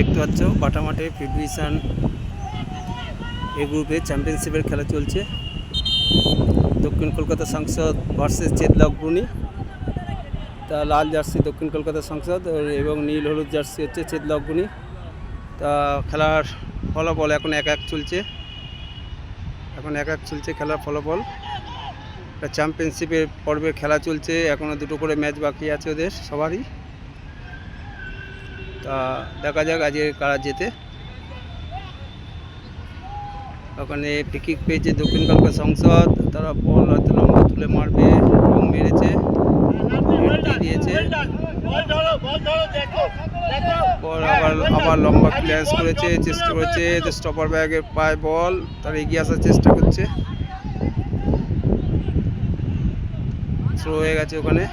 দেখতে পাচ্ছ বাটা মাঠে ফিডভিশন এ গ্রুপে চ্যাম্পিয়নশিপের খেলা চলছে। দক্ষিণ কলকাতা সংসদ ভার্সেস চেতলা অগ্রণী তা লাল জার্সি দক্ষিণ কলকাতা সংসদ এবং নীল হলুদ জার্সি হচ্ছে চেতলা অগ্রণী তা খেলার ফলাফল এখন এক এক চলছে। এখন এক এক চলছে খেলার ফলাফল। চ্যাম্পিয়নশিপের পর্বে খেলা চলছে এখনও দুটো করে ম্যাচ বাকি আছে ওদের, সবারই। তা দেখা যাক আজকে কারা যেতে ওখানে পিকিক পেয়েছে দক্ষিণ কলকাতা সংসদ, তারা বল হয়তো লম্বা তুলে মারবে এবং মেরেছে। দিয়েছে। আবার আবার লম্বা ক্লিয়ারেন্স করেছে, চেষ্টা করেছে স্টপার ব্যাগে পায় বল তারা এগিয়ে আসার চেষ্টা করছে। থ্রো হয়ে গেছে ওখানে।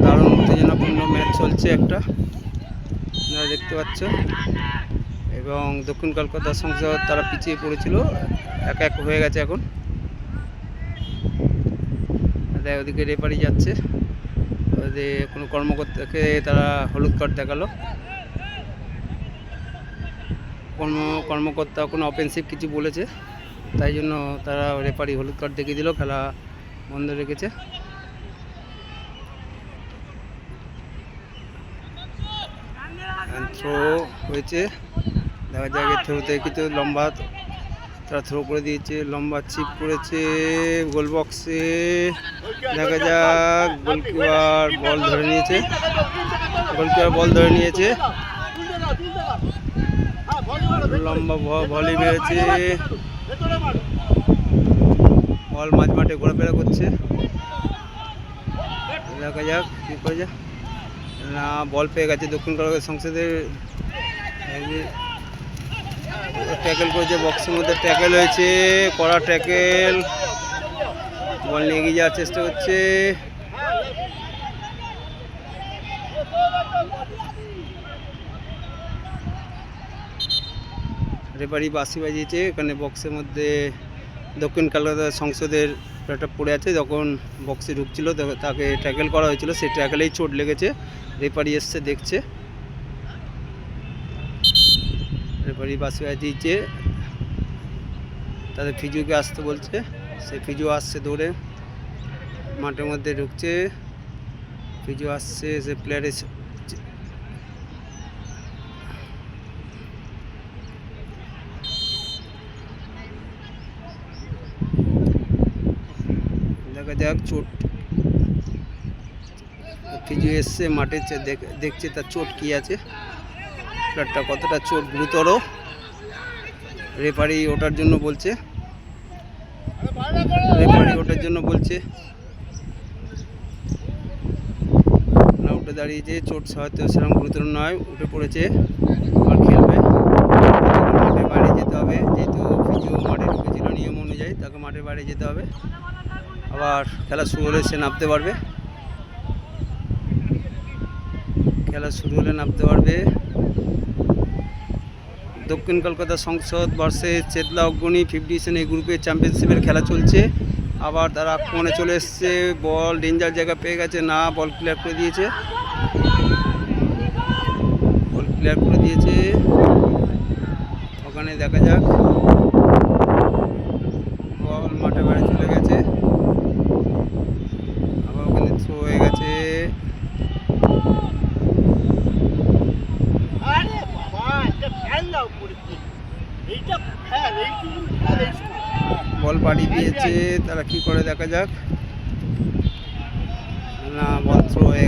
দারুণ উত্তেজনাপূর্ণ ম্যাচ চলছে একটা। আপনারা দেখতে পাচ্ছ এবং দক্ষিণ কলকাতা সংসদ তারা পিছিয়ে পড়েছিল। এক এক হয়ে গেছে এখন। দেখ ওদিকে রেপারি যাচ্ছে। ওদের কোনো কর্মকর্তাকে তারা হলুদ কার্ড দেখাল। কর্ম কর্মকর্তা, কোনো অফেন্সিভ কিছু বলেছে। তাই জন্য তারা রেপারি হলুদ কার্ড দেখিয়ে দিল। খেলা বন্ধ রেখেছে। থ্রো হয়েছে। দেখা যাক থ্রোতে কিন্তু লম্বা তারা থ্রো করে দিয়েছে, লম্বা চিপ করেছে গোল বক্সে দেখা যাক গোলকিপার বল ধরে নিয়েছে। গোলকিপার বল ধরে নিয়েছে। লম্বা ভলি মেরেছে। বল মাঝ মাঠে ঘোরাফেরা করছে। দেখা যাক কী করে যাক না বল পেয়ে গেছে। দক্ষিণ কলকাতা সংসদের ট্যাকেল করেছে বক্সের মধ্যে ট্যাকেল হয়েছে, কড়া ট্যাকেল বল নিয়ে এগিয়ে যাওয়ার চেষ্টা করছে। রেফারি বাসি বাজিয়েছে, এখানে বক্সের মধ্যে দক্ষিণ কলকাতা সংসদের একটা পড়ে আছে, যখন বক্সে ঢুকছিল তাকে ট্যাকেল করা হয়েছিল, সেই ট্যাকেলেই চোট লেগেছে, রেফারি এসছে, দেখছে। রেফারি বাসি দিয়েছে, তাদের ফিজুকে আসতে বলছে, সে ফিজু আসছে দৌড়ে, মাঠের মধ্যে ঢুকছে, ফিজু আসছে, সে প্লেয়ার দেখা, চোট। ফিজু এসছে মাঠে দেখছে তার চোট কি আছে। প্লেয়ারটা কতটা চোট গুরুতর। রেফারি ওটার জন্য বলছে। রেফারি ওটার জন্য বলছে। না, উঠে দাঁড়িয়েছে, চোট হয়তো সেরকম গুরুতর নয়, উঠে পড়েছে। আর খেলবে। মাঠে বাইরে যেতে হবে, যেহেতু ফিজু মাঠে ঢুকেছিল, নিয়ম অনুযায়ী তাকে মাঠে বাইরে যেতে হবে। আবার খেলা শুরু হলে সে নামতে পারবে। খেলা শুরু হলে নামতে পারবে। দক্ষিণ কলকাতা সংসদ ভার্সেস চেতলা অগ্রণী ফিফটিশন এই গ্রুপে চ্যাম্পিয়নশিপের খেলা চলছে। আবার তারা আক্রমণে চলে এসছে বল ডেঞ্জার জায়গা পেয়ে গেছে, না বল ক্লিয়ার করে দিয়েছে। বল ক্লিয়ার করে দিয়েছে। ওখানে দেখা যাক বল মাঠে বাইরে চলে গেছে আবার ওখানে থ্রো হয়ে গেছে আরে বাবা একটা ফ্যান দাও পড়েছে এইটা ফ্যান এইটুকু ফ্যান এই সময়। বল বাড়ি দিয়েছে তারা কি করে দেখা যাক? না বল থ্রো হয়ে